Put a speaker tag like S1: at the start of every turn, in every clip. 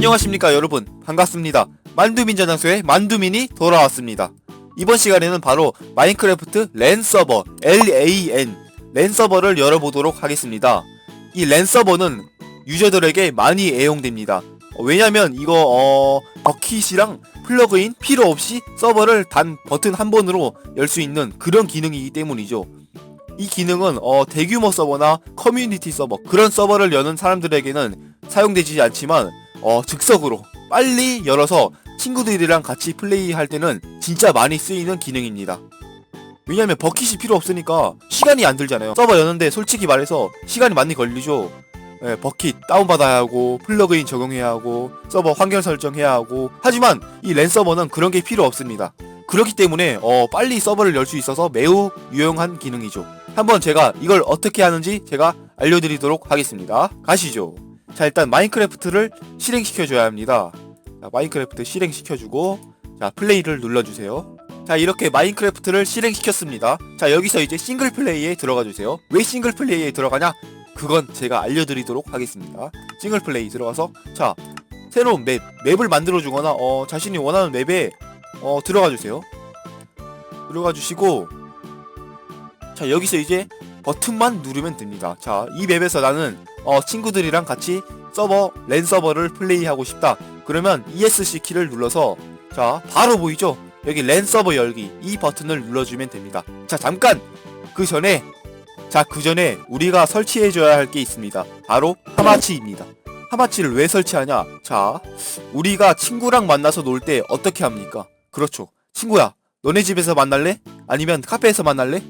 S1: 안녕하십니까 여러분. 반갑습니다. 만두민 전장소의 만두민이 돌아왔습니다. 이번 시간에는 바로 마인크래프트 랜 서버 LAN 랜 서버를 열어보도록 하겠습니다. 이 랜 서버는 유저들에게 많이 애용됩니다. 어, 왜냐면 이거 어 버킷이랑 플러그인 필요 없이 서버를 단 버튼 한 번으로 열 수 있는 그런 기능이기 때문이죠. 이 기능은 어 대규모 서버나 커뮤니티 서버 그런 서버를 여는 사람들에게는 사용되지 않지만 어, 즉석으로 빨리 열어서 친구들이랑 같이 플레이할 때는 진짜 많이 쓰이는 기능입니다. 왜냐면 버킷이 필요 없으니까 시간이 안 들잖아요. 서버 여는데 솔직히 말해서 시간이 많이 걸리죠. 예, 버킷 다운받아야 하고 플러그인 적용해야 하고 서버 환경 설정해야 하고 하지만 이 랜 서버는 그런 게 필요 없습니다. 그렇기 때문에 어, 빨리 서버를 열 수 있어서 매우 유용한 기능이죠. 한번 제가 이걸 어떻게 하는지 제가 알려드리도록 하겠습니다. 가시죠. 자 일단 마인크래프트를 실행시켜줘야 합니다. 자 마인크래프트 실행시켜주고 자 플레이를 눌러주세요. 자 이렇게 마인크래프트를 실행시켰습니다. 자 여기서 이제 싱글 플레이에 들어가 주세요. 왜 싱글 플레이에 들어가냐? 그건 제가 알려드리도록 하겠습니다. 싱글 플레이 들어가서 자 새로운 맵 맵을 만들어 주거나 어 자신이 원하는 맵에 어 들어가 주세요. 들어가 주시고 자 여기서 이제 버튼만 누르면 됩니다 자 이 맵에서 나는 어, 친구들이랑 같이 서버 랜 서버를 플레이하고 싶다. 그러면 ESC 키를 눌러서 자 바로 보이죠? 여기 랜 서버 열기 이 버튼을 눌러주면 됩니다. 자 잠깐 그 전에 자 그 전에 우리가 설치해줘야 할 게 있습니다. 바로 하마치입니다. 하마치를 왜 설치하냐? 자 우리가 친구랑 만나서 놀 때 어떻게 합니까? 그렇죠. 친구야 너네 집에서 만날래? 아니면 카페에서 만날래?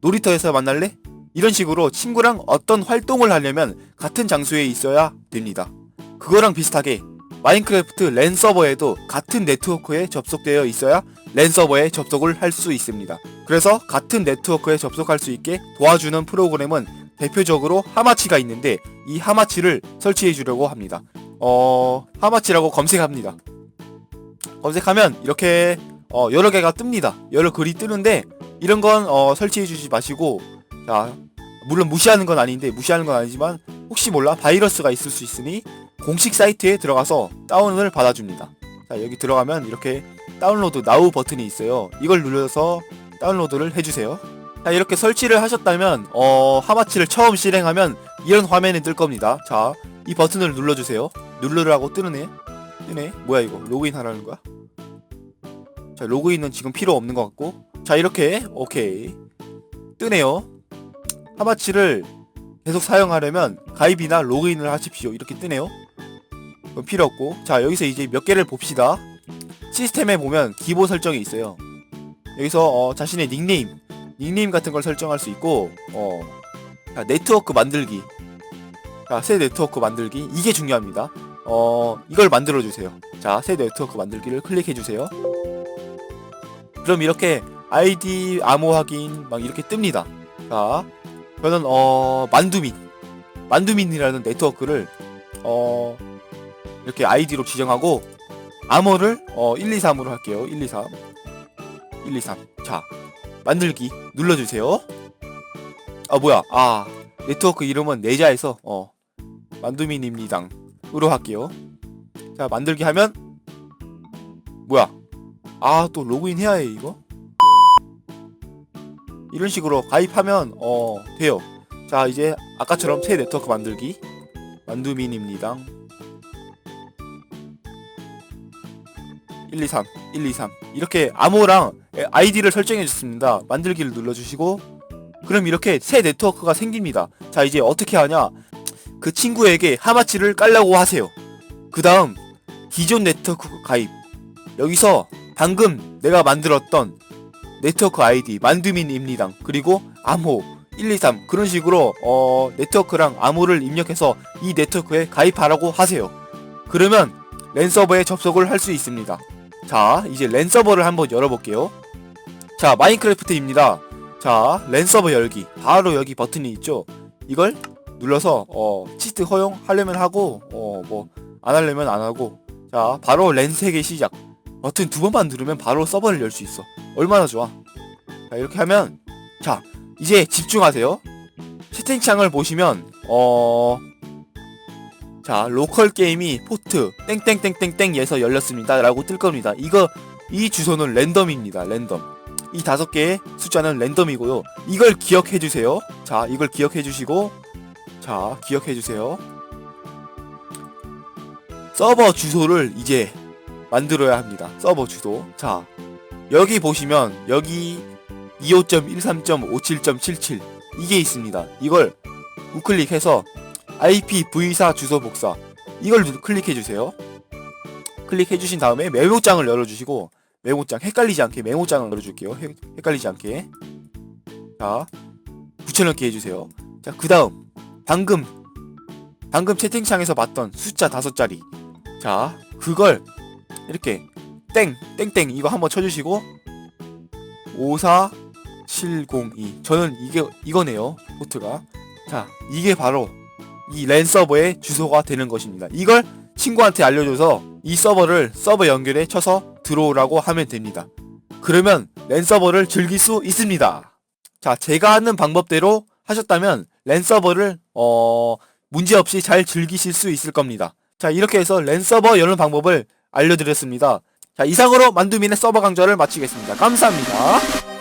S1: 놀이터에서 만날래? 이런 식으로 친구랑 어떤 활동을 하려면 같은 장소에 있어야 됩니다. 그거랑 비슷하게 마인크래프트 랜 서버에도 같은 네트워크에 접속되어 있어야 랜 서버에 접속을 할 수 있습니다. 그래서 같은 네트워크에 접속할 수 있게 도와주는 프로그램은 대표적으로 하마치가 있는데 이 하마치를 설치해 주려고 합니다. 어, 하마치라고 검색합니다. 검색하면 이렇게 어, 여러 개가 뜹니다. 여러 글이 뜨는데 이런 건 어, 설치해 주지 마시고 자, 물론 무시하는 건 아닌데 무시하는 건 아니지만 혹시 몰라 바이러스가 있을 수 있으니 공식 사이트에 들어가서 다운을 받아줍니다. 자, 여기 들어가면 이렇게 다운로드 나우 버튼이 있어요. 이걸 눌러서 다운로드를 해주세요. 자, 이렇게 설치를 하셨다면 어, 하마치를 처음 실행하면 이런 화면이 뜰 겁니다. 자, 이 버튼을 눌러주세요. 누르라고 뜨네. 뜨네. 뭐야 이거? 로그인 하라는 거야? 자, 로그인은 지금 필요 없는 것 같고. 자, 이렇게 오케이. 뜨네요. 하마치를 계속 사용하려면 가입이나 로그인을 하십시오. 이렇게 뜨네요. 필요 없고. 자, 여기서 이제 몇 개를 봅시다. 시스템에 보면 기본 설정이 있어요. 여기서 어, 자신의 닉네임, 닉네임 같은 걸 설정할 수 있고, 어, 자, 네트워크 만들기. 자, 새 네트워크 만들기. 이게 중요합니다. 어, 이걸 만들어 주세요. 자, 새 네트워크 만들기를 클릭해 주세요. 그럼 이렇게 아이디 암호 확인 막 이렇게 뜹니다. 자, 저는 어 만두민 만두민이라는 네트워크를 어 이렇게 아이디로 지정하고 암호를 어 1, 2, 3으로 할게요. 1, 2, 3 1, 2, 3 자 만들기 눌러 주세요. 아 뭐야 아 네트워크 이름은 내자에서 어 만두민입니다 으로 할게요. 자 만들기 하면 뭐야 아 또 로그인 해야 해 이거 이런 식으로 가입하면 어 돼요. 자 이제 아까처럼 새 네트워크 만들기. 만두민입니다. 1, 2, 3 1, 2, 3 이렇게 암호랑 아이디를 설정해 줬습니다. 만들기를 눌러주시고. 그럼 이렇게 새 네트워크가 생깁니다. 자 이제 어떻게 하냐? 그 친구에게 하마치를 깔라고 하세요. 그 다음 기존 네트워크 가입. 여기서 방금 내가 만들었던 네트워크 아이디 만두민입니다. 그리고 암호 123 그런 식으로 어 네트워크랑 암호를 입력해서 이 네트워크에 가입하라고 하세요. 그러면 랜 서버에 접속을 할 수 있습니다. 자 이제 랜 서버를 한번 열어볼게요. 자 마인크래프트입니다. 자 랜 서버 열기 바로 여기 버튼이 있죠. 이걸 눌러서 어 치트 허용 하려면 하고 어 뭐 안 하려면 안 하고 자 바로 랜 세계 시작 버튼 두 번만 누르면 바로 서버를 열 수 있어. 얼마나 좋아. 자, 이렇게 하면, 자, 이제 집중하세요. 채팅창을 보시면, 어, 자 로컬 게임이 포트 땡땡땡땡땡에서 열렸습니다. 라고 뜰 겁니다. 이거 이 주소는 랜덤입니다. 랜덤. 이 다섯 개의 숫자는 랜덤이고요. 이걸 기억해 주세요. 자 이걸 기억해 주시고 자 기억해 주세요. 서버 주소를 이제 만들어야 합니다 서버 주소 자 여기 보시면 여기 25.13.57.77 이게 있습니다 이걸 우클릭해서 IPv4 주소 복사 이걸 누- 클릭해 주세요. 클릭해 주신 다음에 메모장을 열어 주시고 메모장 헷갈리지 않게 메모장을 열어 줄게요. 헷갈리지 않게. 자, 붙여넣기 해 주세요. 자, 그다음 방금 방금 채팅창에서 봤던 숫자 다섯 자리. 자, 그걸 이렇게 땡 땡땡 이거 한번 쳐 주시고 54702 저는 이게 이거네요. 포트가. 자, 이게 바로 이랜 서버의 주소가 되는 것입니다. 이걸 친구한테 알려줘서 이 서버를 서버 연결에 쳐서 들어오라고 하면 됩니다. 그러면 랜 서버를 즐길 수 있습니다. 자, 제가 하는 방법대로 하셨다면 랜 서버를 어 문제없이 잘 즐기실 수 있을 겁니다. 자, 이렇게 해서 랜 서버 여는 방법을 알려드렸습니다. 자, 이상으로 만두민의 서버 강좌를 마치겠습니다. 감사합니다.